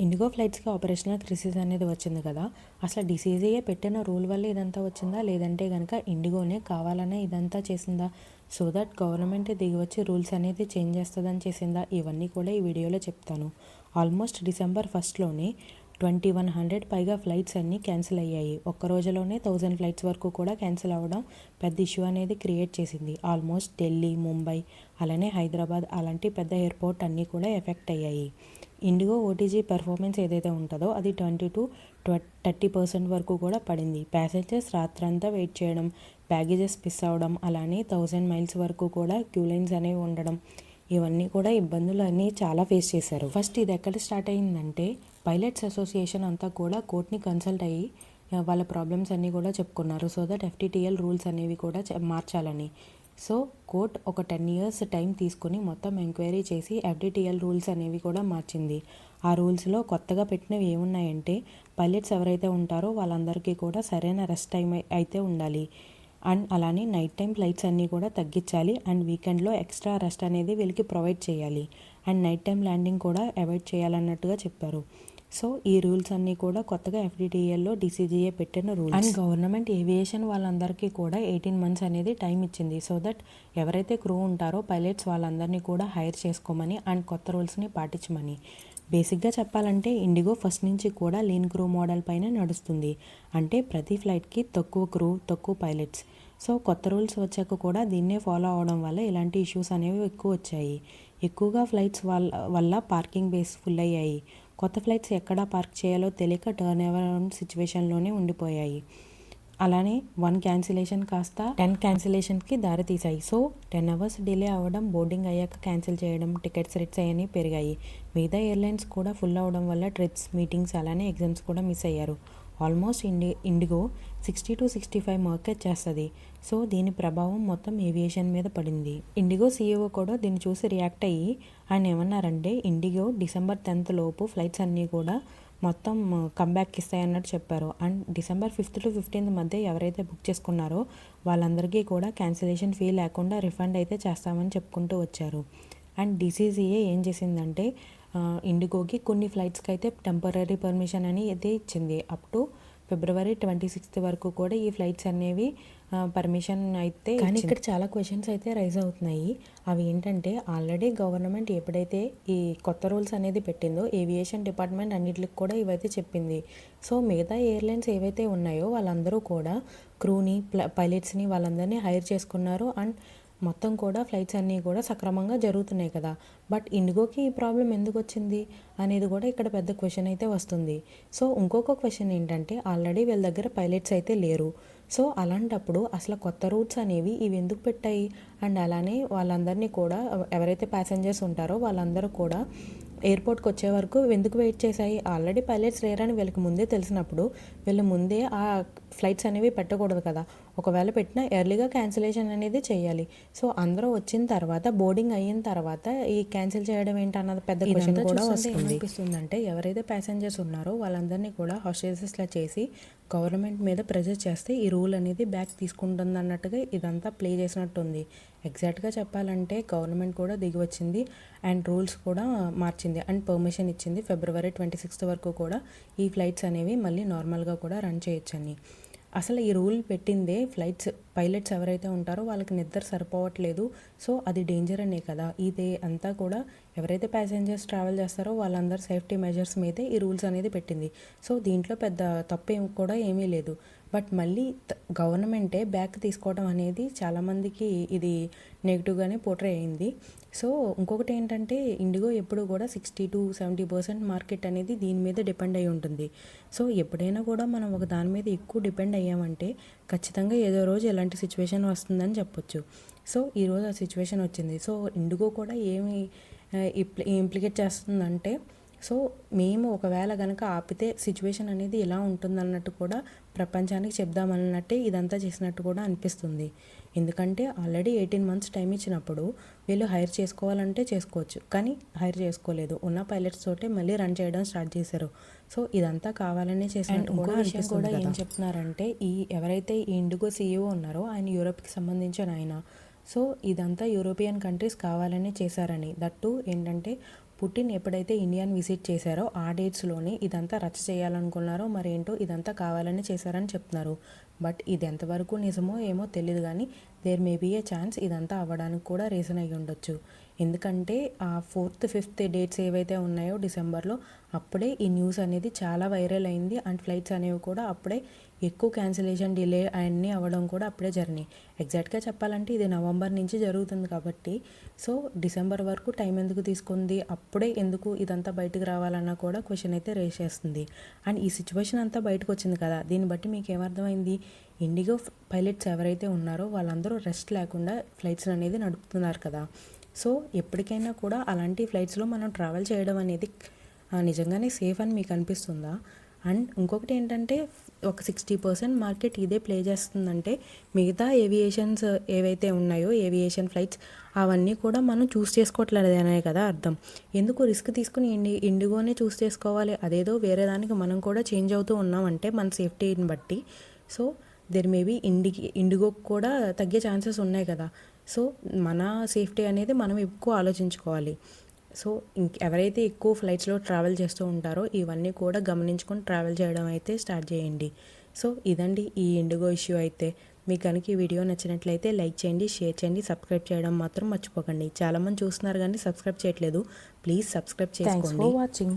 IndiGo ఫ్లైట్స్కి operational crisis అనేది వచ్చింది కదా. అసలు డిసీజీఏ పెట్టిన రూల్ వల్ల ఇదంతా వచ్చిందా? లేదంటే కనుక ఇండిగోనే కావాలనే ఇదంతా చేసిందా? సో దట్ గవర్నమెంట్ దిగి వచ్చి రూల్స్ అనేది చేంజ్ చేస్తుందని చేసిందా? ఇవన్నీ కూడా ఈ వీడియోలో చెప్తాను. ఆల్మోస్ట్ డిసెంబర్ ఫస్ట్లోనే ట్వంటీ వన్ హండ్రెడ్ పైగా ఫ్లైట్స్ అన్నీ క్యాన్సిల్ అయ్యాయి. ఒక్క రోజులోనే థౌజండ్ ఫ్లైట్స్ వరకు కూడా క్యాన్సిల్ అవ్వడం పెద్ద ఇష్యూ అనేది క్రియేట్ చేసింది. ఆల్మోస్ట్ ఢిల్లీ ముంబై అలానే హైదరాబాద్ అలాంటి పెద్ద ఎయిర్పోర్ట్ అన్నీ కూడా ఎఫెక్ట్ అయ్యాయి. ఇండిగో ఓటీజీ పెర్ఫార్మెన్స్ ఏదైతే ఉంటుందో అది ట్వంటీ టు థర్టీ పర్సెంట్ వరకు కూడా పడింది. ప్యాసింజర్స్ రాత్రంతా వెయిట్ చేయడం బ్యాగేజెస్ మిస్ అవ్వడం అలానే థౌజండ్ మైల్స్ వరకు కూడా క్యూ లైన్స్ అనేవి ఉండడం ఇవన్నీ కూడా ఇబ్బందులు అన్నీ చాలా ఫేస్ చేశారు. ఫస్ట్ ఇది ఎక్కడ స్టార్ట్ అయిందంటే పైలట్స్ అసోసియేషన్ అంతా కూడా కోర్ట్ని కన్సల్ట్ అయ్యి వాళ్ళ ప్రాబ్లమ్స్ అన్నీ కూడా చెప్పుకున్నారు. సో దట్ ఎఫ్టీటీఎల్ రూల్స్ అనేవి కూడా మార్చాలని. సో కోర్ట్ ఒక టెన్ ఇయర్స్ టైం తీసుకుని మొత్తం ఎంక్వైరీ చేసి ఎఫ్డిటిఎల్ రూల్స్ అనేవి కూడా మార్చింది. ఆ రూల్స్లో కొత్తగా పెట్టినవి ఏమున్నాయంటే పైలట్స్ ఎవరైతే ఉంటారో వాళ్ళందరికీ కూడా సరైన రెస్ట్ టైం అయితే ఉండాలి. అండ్ అలానే నైట్ టైం ఫ్లైట్స్ అన్నీ కూడా తగ్గించాలి. అండ్ వీకెండ్లో ఎక్స్ట్రా రెస్ట్ అనేది వీళ్ళకి ప్రొవైడ్ చేయాలి. అండ్ నైట్ టైం ల్యాండింగ్ కూడా అవాయిడ్ చేయాలన్నట్టుగా చెప్పారు. సో ఈ రూల్స్ అన్నీ కూడా కొత్తగా ఎఫ్డిటిఎల్లో డిసిజిఏ పెట్టిన రూల్స్ అండ్ గవర్నమెంట్ ఏవియేషన్ వాళ్ళందరికీ కూడా ఎయిటీన్ మంత్స్ అనేది టైం ఇచ్చింది. సో దట్ ఎవరైతే క్రూ ఉంటారో పైలట్స్ వాళ్ళందరినీ కూడా హైర్ చేసుకోమని అండ్ కొత్త రూల్స్ని పాటించమని. బేసిక్గా చెప్పాలంటే ఇండిగో ఫస్ట్ నుంచి కూడా లీన్ క్రూ మోడల్ పైన నడుస్తుంది. అంటే ప్రతి ఫ్లైట్కి తక్కువ క్రూ తక్కువ పైలట్స్. సో కొత్త రూల్స్ వచ్చాక కూడా దీన్నే ఫాలో అవడం వల్ల ఇలాంటి ఇష్యూస్ అనేవి ఎక్కువ వచ్చాయి. ఎక్కువగా ఫ్లైట్స్ వల్ల వల్ల పార్కింగ్ బేస్ ఫుల్ అయ్యాయి. కొత్త ఫ్లైట్స్ ఎక్కడ పార్క్ చేయాలో తెలియక టర్న్ ఓవర్ సిచ్యువేషన్లోనే ఉండిపోయాయి. అలానే వన్ క్యాన్సిలేషన్ కాస్త టెన్ క్యాన్సిలేషన్కి దారి తీసాయి సో టెన్ అవర్స్ డిలే అవ్వడం బోర్డింగ్ అయ్యాక క్యాన్సిల్ చేయడం టికెట్స్ రిట్స్ అవన్నీ పెరిగాయి. మిగతా ఎయిర్లైన్స్ కూడా ఫుల్ అవ్వడం వల్ల ట్రిప్స్ మీటింగ్స్ అలానే ఎగ్జామ్స్ కూడా మిస్ అయ్యారు. Almost indie IndiGo sixty to sixty five market చేస్తుంది సో దీని ప్రభావం మొత్తం ఏవియేషన్ మీద పడింది. ఇండిగో సీఈఓ కూడా దీన్ని చూసి రియాక్ట్ అయ్యి ఆయన ఏమన్నారంటే ఇండిగో డిసెంబర్ టెన్త్ లోపు ఫ్లైట్స్ అన్నీ కూడా మొత్తం కంబ్యాక్ ఇస్తాయన్నట్టు చెప్పారు. And December fifth to fifteenth మధ్య ఎవరైతే బుక్ చేసుకున్నారో వాళ్ళందరికీ కూడా క్యాన్సిలేషన్ ఫీ లేకుండా రిఫండ్ అయితే చేస్తామని చెప్పుకుంటూ వచ్చారు. అండ్ డిసిసిఏ ఏం చేసిందంటే ఇండిగోకి కొన్ని ఫ్లైట్స్కి అయితే టెంపరీ పర్మిషన్ అని అయితే ఇచ్చింది. Up to February twenty sixth వరకు కూడా ఈ ఫ్లైట్స్ అనేవి పర్మిషన్ అయితే కానీ ఇక్కడ చాలా క్వశ్చన్స్ అయితే రైజ్ అవుతున్నాయి. అవి ఏంటంటే ఆల్రెడీ గవర్నమెంట్ ఎప్పుడైతే ఈ కొత్త రూల్స్ అనేది పెట్టిందో ఏవియేషన్ డిపార్ట్మెంట్ అన్నిటికి కూడా ఇవైతే చెప్పింది. సో మిగతా ఎయిర్లైన్స్ ఏవైతే ఉన్నాయో వాళ్ళందరూ కూడా క్రూని పైలట్స్ని వాళ్ళందరినీ హైర్ చేసుకున్నారు. అండ్ మొత్తం కూడా ఫ్లైట్స్ అన్నీ కూడా సక్రమంగా జరుగుతున్నాయి కదా. బట్ ఇండిగోకి ఈ ప్రాబ్లం ఎందుకు వచ్చింది? అనేది కూడా ఇక్కడ పెద్ద క్వశ్చన్ అయితే వస్తుంది. సో ఇంకొక క్వశ్చన్ ఏంటంటే ఆల్రెడీ వీళ్ళ దగ్గర పైలట్స్ అయితే లేరు. సో అలాంటప్పుడు అసలు కొత్త రూట్స్ అనేవి ఇవి ఎందుకు పెట్టాయి? అండ్ అలానే వాళ్ళందరినీ కూడా ఎవరైతే ప్యాసింజర్స్ ఉంటారో వాళ్ళందరూ కూడా ఎయిర్పోర్ట్కి వచ్చే వరకు ఎందుకు వెయిట్ చేశాయి? ఆల్రెడీ పైలట్స్ లేరని వీళ్ళకి ముందే తెలిసినప్పుడు వీళ్ళు ముందే ఆ ఫ్లైట్స్ అనేవి పెట్టకూడదు కదా. ఒకవేళ పెట్టినా ఎర్లీగా క్యాన్సిలేషన్ అనేది చేయాలి. సో అందరూ వచ్చిన తర్వాత బోర్డింగ్ అయిన తర్వాత ఈ క్యాన్సిల్ చేయడం ఏంటన్నది పెద్ద క్వశ్చన్ కూడా వస్తుంది. అనిపిస్తుందంటే ఎవరైతే ప్యాసింజర్స్ ఉన్నారో వాళ్ళందరినీ కూడా హాస్టేజెస్లా చేసి గవర్నమెంట్ మీద ప్రెజర్ చేస్తే ఈ రూల్ అనేది బ్యాక్ తీసుకుంటుంది అన్నట్టుగా ఇదంతా ప్లే చేసినట్టుంది. ఎగ్జాక్ట్గా చెప్పాలంటే గవర్నమెంట్ కూడా దిగి వచ్చింది అండ్ రూల్స్ కూడా మార్చింది అండ్ పర్మిషన్ ఇచ్చింది ఫిబ్రవరి ట్వంటీ సిక్స్త్ వరకు కూడా ఈ ఫ్లైట్స్ అనేవి మళ్ళీ నార్మల్గా కూడా రన్ చేయొచ్చని. అసలు ఈ రూల్ పెట్టిందే ఫ్లైట్స్ పైలట్స్ ఎవరైతే ఉంటారో వాళ్ళకి నిద్ర సరిపోవట్లేదు. సో అది డేంజర్ అనే కదా. ఇదే అంతా కూడా ఎవరైతే ప్యాసింజర్స్ ట్రావెల్ చేస్తారో వాళ్ళందరూ సేఫ్టీ మెజర్స్ మీదే ఈ రూల్స్ అనేది పెట్టింది. సో దీంట్లో పెద్ద తప్పు కూడా ఏమీ లేదు. బట్ మళ్ళీ త- గవర్నమెంటే బ్యాక్ తీసుకోవడం అనేది చాలామందికి ఇది నెగిటివ్గానే పోట్రే అయింది. సో ఇంకొకటి ఏంటంటే ఇండిగో ఎప్పుడు కూడా sixty to seventy percent market అనేది దీని మీద డిపెండ్ అయి ఉంటుంది. సో ఎప్పుడైనా కూడా మనం ఒక దాని మీద ఎక్కువ డిపెండ్ అయ్యామంటే ఖచ్చితంగా ఏదో రోజు ఎలాంటి సిచ్యువేషన్ వస్తుందని చెప్పొచ్చు. సో ఈరోజు ఆ సిచ్యువేషన్ వచ్చింది. సో ఇండిగో కూడా ఏమి ఇంప్లికేట్ చేస్తుందంటే సో మేము ఒకవేళ కనుక ఆపితే సిచ్యువేషన్ అనేది ఎలా ఉంటుందన్నట్టు కూడా ప్రపంచానికి చెప్దామన్నట్టే ఇదంతా చేసినట్టు కూడా అనిపిస్తుంది. ఎందుకంటే ఆల్రెడీ ఎయిటీన్ మంత్స్ టైం ఇచ్చినప్పుడు వీళ్ళు హైర్ చేసుకోవాలంటే చేసుకోవచ్చు. కానీ హైర్ చేసుకోలేదు. ఉన్న పైలట్స్ తోటే మళ్ళీ రన్ చేయడం స్టార్ట్ చేశారు. సో ఇదంతా కావాలనే చేసినట్టు కూడా అనిపిస్తుంది కూడా ఏం చెప్తున్నారంటే ఈ ఎవరైతే ఈ ఇండిగో సీఈఓ ఉన్నారో ఆయన యూరోప్కి సంబంధించిన ఆయన. సో ఇదంతా యూరోపియన్ కంట్రీస్ కావాలనే చేశారని. దట్టు ఏంటంటే పుటిన్ ఎప్పుడైతే ఇండియాని విజిట్ చేశారో ఆ డేట్స్లోనే ఇదంతా రచ్చ చేయాలనుకున్నారో మరేంటో ఇదంతా కావాలని చేశారని చెప్తున్నారు. బట్ ఇది ఎంతవరకు నిజమో ఏమో తెలియదు కానీ there may be a chance ఇదంతా అవ్వడానికి కూడా రీజన్ అయ్యి ఉండొచ్చు ఎందుకంటే ఆ ఫోర్త్ ఫిఫ్త్ డేట్స్ ఏవైతే ఉన్నాయో డిసెంబర్లో అప్పుడే ఈ న్యూస్ అనేది చాలా వైరల్ అయింది అండ్ ఫ్లైట్స్ అనేవి కూడా అప్పుడే ఎక్కువ క్యాన్సిలేషన్ డిలే అన్నీ అవ్వడం కూడా అప్పుడే జరిగినాయి. ఎగ్జాక్ట్గా చెప్పాలంటే ఇది నవంబర్ నుంచి జరుగుతుంది కాబట్టి సో డిసెంబర్ వరకు టైం ఎందుకు తీసుకుంది అప్పుడే ఎందుకు ఇదంతా బయటకు రావాలన్నా కూడా క్వశ్చన్ అయితే రేస్ చేస్తుంది. అండ్ ఈ సిచ్యువేషన్ అంతా బయటకు వచ్చింది కదా దీన్ని బట్టి మీకు ఏమర్థమైంది? ఇండిగో పైలట్స్ ఎవరైతే ఉన్నారో వాళ్ళందరూ రెస్ట్ లేకుండా ఫ్లైట్స్ అనేది నడుపుతున్నారు కదా. సో ఎప్పటికైనా కూడా అలాంటి ఫ్లైట్స్లో మనం ట్రావెల్ చేయడం అనేది నిజంగానే సేఫ్ అని మీకు అనిపిస్తుందా? అండ్ ఇంకొకటి ఏంటంటే ఒక సిక్స్టీ పర్సెంట్ మార్కెట్ ఇదే ప్లే చేస్తుందంటే మిగతా ఏవియేషన్స్ ఏవైతే ఉన్నాయో ఏవియేషన్ ఫ్లైట్స్ అవన్నీ కూడా మనం చూస్ చేసుకోవట్లేదు అనే కదా అర్థం. ఎందుకు రిస్క్ తీసుకుని ఇండి ఇండిగోనే చూస్ చేసుకోవాలి? అదేదో వేరే దానికి మనం కూడా చేంజ్ అవుతూ ఉన్నామంటే మన సేఫ్టీని బట్టి. సో దెర్ మేబీ ఇండి ఇండిగో కూడా తగ్గే ఛాన్సెస్ ఉన్నాయి కదా. సో మన సేఫ్టీ అనేది మనం ఎక్కువ ఆలోచించుకోవాలి. సో ఇంక ఎవరైతే ఎక్కువ ఫ్లైట్స్లో ట్రావెల్ చేస్తూ ఉంటారో ఇవన్నీ కూడా గమనించుకొని ట్రావెల్ చేయడం అయితే స్టార్ట్ చేయండి. సో ఇదండి ఈ ఇండిగో ఇష్యూ అయితే. మీకు కనుక ఈ వీడియో నచ్చినట్లయితే లైక్ చేయండి షేర్ చేయండి సబ్స్క్రైబ్ చేయడం మాత్రం మర్చిపోకండి. చాలామంది చూస్తున్నారు కానీ సబ్స్క్రైబ్ చేయట్లేదు. ప్లీజ్ సబ్స్క్రైబ్ చేసుకోండి. వాచింగ్